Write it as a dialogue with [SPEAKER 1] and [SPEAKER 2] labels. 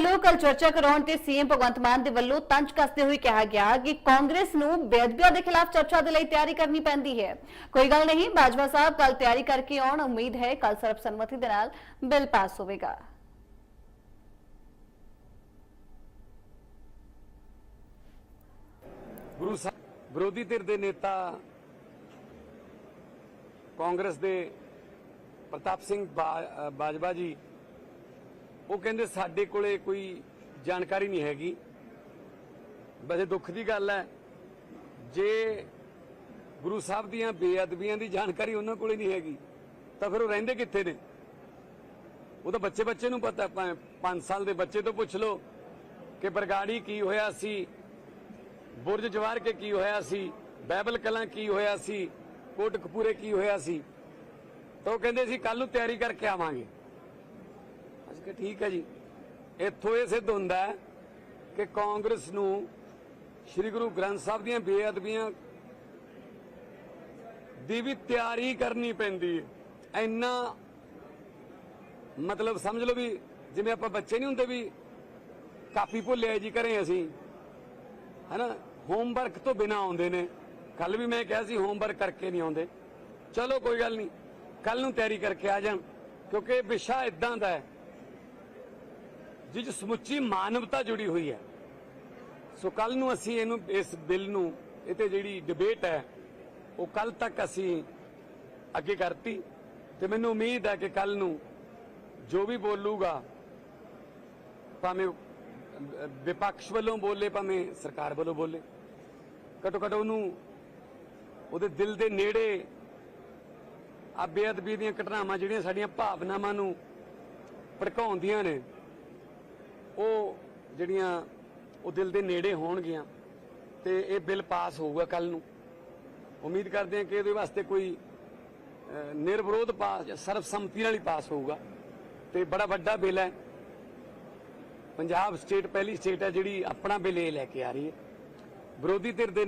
[SPEAKER 1] ਵੱਲੋਂ ਕੱਲ ਚਰਚਾ ਕਰਾਉਣ ਤੇ ਸੀਐਮ ਭਗਵੰਤ ਮਾਨ ਦੇ ਵੱਲੋਂ ਤੰਜ ਕੱਸਦੇ ਹੋਏ ਕਿਹਾ ਗਿਆ ਕਿ ਕਾਂਗਰਸ ਨੂੰ ਬੇਅਦਬੀਆਂ ਦੇ ਖਿਲਾਫ ਚਰਚਾ ਦੇ ਲਈ ਤਿਆਰੀ ਕਰਨੀ ਪੈਂਦੀ ਹੈ। ਕੋਈ ਗੱਲ ਨਹੀਂ, ਬਾਜਵਾ ਸਾਹਿਬ ਕੱਲ ਤਿਆਰੀ ਕਰਕੇ ਆਉਣ। ਉਮੀਦ ਹੈ ਕੱਲ ਸਰਬਸੰਮਤੀ ਦੇ ਨਾਲ ਬਿੱਲ ਪਾਸ ਹੋਵੇਗਾ।
[SPEAKER 2] ਗੁਰੂ ਸਾਹਿਬ ਵਿਰੋਧੀ ਧਿਰ ਦੇ ਨੇਤਾ ਕਾਂਗਰਸ ਦੇ ਪ੍ਰਤਾਪ ਸਿੰਘ ਬਾਜਵਾ ਜੀ ਉਹ ਕਹਿੰਦੇ ਸਾਡੇ ਕੋਲੇ ਕੋਈ ਜਾਣਕਾਰੀ ਨਹੀਂ ਹੈਗੀ। ਵੈਸੇ ਦੁੱਖ ਦੀ ਗੱਲ ਹੈ, ਜੇ ਗੁਰੂ ਸਾਹਿਬ ਦੀਆਂ ਬੇਅਦਬੀਆਂ ਦੀ ਜਾਣਕਾਰੀ ਉਹਨਾਂ ਕੋਲੇ ਨਹੀਂ ਹੈਗੀ, ਤਾਂ ਫਿਰ ਉਹ ਰਹਿੰਦੇ ਕਿੱਥੇ ਨੇ? ਉਹ ਤਾਂ ਬੱਚੇ ਬੱਚੇ ਨੂੰ ਪਤਾ 5 ਸਾਲ ਦੇ ਬੱਚੇ ਤੋਂ ਪੁੱਛ ਲਓ ਕਿ ਬਰਗਾੜੀ ਕੀ ਹੋਇਆ ਸੀ, ਬੁਰਜ ਜਵਾਰ ਕੇ ਕੀ ਹੋਇਆ ਸੀ ਬਾਈਬਲ ਕਲਾਂ ਕੀ ਹੋਇਆ ਸੀ ਕੋਟ ਕਪੂਰੇ ਕੀ ਹੋਇਆ ਸੀ, ਤਾਂ ਉਹ ਕਹਿੰਦੇ ਸੀ ਕੱਲ ਨੂੰ ਤਿਆਰੀ ਕਰਕੇ ਆਵਾਂਗੇ। ਅਸੀਂ ਕਿ ਠੀਕ ਹੈ ਜੀ। ਇੱਥੋਂ ਇਹ ਸਿੱਧ ਹੁੰਦਾ ਕਿ ਕਾਂਗਰਸ ਨੂੰ ਸ੍ਰੀ ਗੁਰੂ ਗ੍ਰੰਥ ਸਾਹਿਬ ਦੀਆਂ ਬੇਅਦਬੀਆਂ ਦੀ ਵੀ ਤਿਆਰੀ ਕਰਨੀ ਪੈਂਦੀ ਹੈ। ਇੰਨਾ ਮਤਲਬ ਸਮਝ ਲਓ ਵੀ ਜਿਵੇਂ ਆਪਾਂ ਬੱਚੇ ਨਹੀਂ ਹੁੰਦੇ ਵੀ ਕਾਪੀ ਭੁੱਲਿਆ ਜੀ ਘਰੇ ਅਸੀਂ, ਹਨਾ? ਹੋਮਵਰਕ ਤੋਂ ਬਿਨਾ ਆਉਂਦੇ ਨੇ। ਕੱਲ ਵੀ ਮੈਂ ਕਿਹਾ ਸੀ ਹੋਮਵਰਕ ਕਰਕੇ ਨਹੀਂ ਆਉਂਦੇ। ਚਲੋ ਕੋਈ ਗੱਲ ਨਹੀਂ ਕੱਲ ਨੂੰ ਤਿਆਰੀ ਕਰਕੇ ਆ ਜਾਣ, ਕਿਉਂਕਿ ਵਿਸ਼ਾ ਇਦਾਂ ਦਾ ਹੈ ਜਿਸ 'ਚ ਸਮੁੱਚੀ ਮਾਨਵਤਾ ਜੁੜੀ ਹੋਈ ਹੈ। ਸੋ ਕੱਲ ਨੂੰ ਅਸੀਂ ਇਹਨੂੰ, ਇਸ ਬਿੱਲ ਨੂੰ ਇਹ ਤੇ ਜਿਹੜੀ ਡਿਬੇਟ ਹੈ, ਉਹ ਕੱਲ ਤੱਕ ਅਸੀਂ ਅੱਗੇ ਕਰਤੀ। ਤੇ ਮੈਨੂੰ ਉਮੀਦ ਹੈ ਕਿ ਕੱਲ ਨੂੰ ਜੋ ਵੀ ਬੋਲੂਗਾ, ਭਾਵੇਂ ਵਿਪਕਸ਼ ਵੱਲੋਂ ਬੋਲੇ, ਭਾਵੇਂ ਸਰਕਾਰ ਵੱਲੋਂ ਬੋਲੇ, ਘਟੋ ਘਟ ਉਹਨੂੰ, ਉਹਦੇ ਦਿਲ ਦੇ ਨੇੜੇ ਆ ਬੇਅਦਬੀ ਦੀਆਂ ਘਟਨਾਵਾਂ ਜਿਹੜੀਆਂ ਸਾਡੀਆਂ ਭਾਵਨਾਵਾਂ ਨੂੰ ਭੜਕਾਉਂਦੀਆਂ ਨੇ ਉਹ ਜਿਹੜੀਆਂ ਉਹ ਦਿਲ ਦੇ ਨੇੜੇ ਹੋਣਗੀਆਂ ਤੇ ਇਹ ਬਿੱਲ ਪਾਸ ਹੋਊਗਾ ਕੱਲ ਨੂੰ। ਉਮੀਦ ਕਰਦੇ ਹਾਂ ਕਿ ਇਹਦੇ ਵਾਸਤੇ ਕੋਈ ਅਹ, ਨਿਰਵਿਰੋਧ ਪਾਸ ਜਾਂ ਸਰਬਸੰਮਤੀ ਨਾਲ ਹੀ ਪਾਸ ਹੋਊਗਾ। ਤੇ ਬੜਾ ਵੱਡਾ ਬਿੱਲ ਹੈ। ਪੰਜਾਬ ਸਟੇਟ ਪਹਿਲੀ ਸਟੇਟ ਹੈ ਜਿਹੜੀ ਆਪਣਾ ਬਿੱਲ ਇਹ ਲੈ ਕੇ ਆ ਰਹੀ ਹੈ। ਵਿਰੋਧੀ ਧਿਰ ਦੇ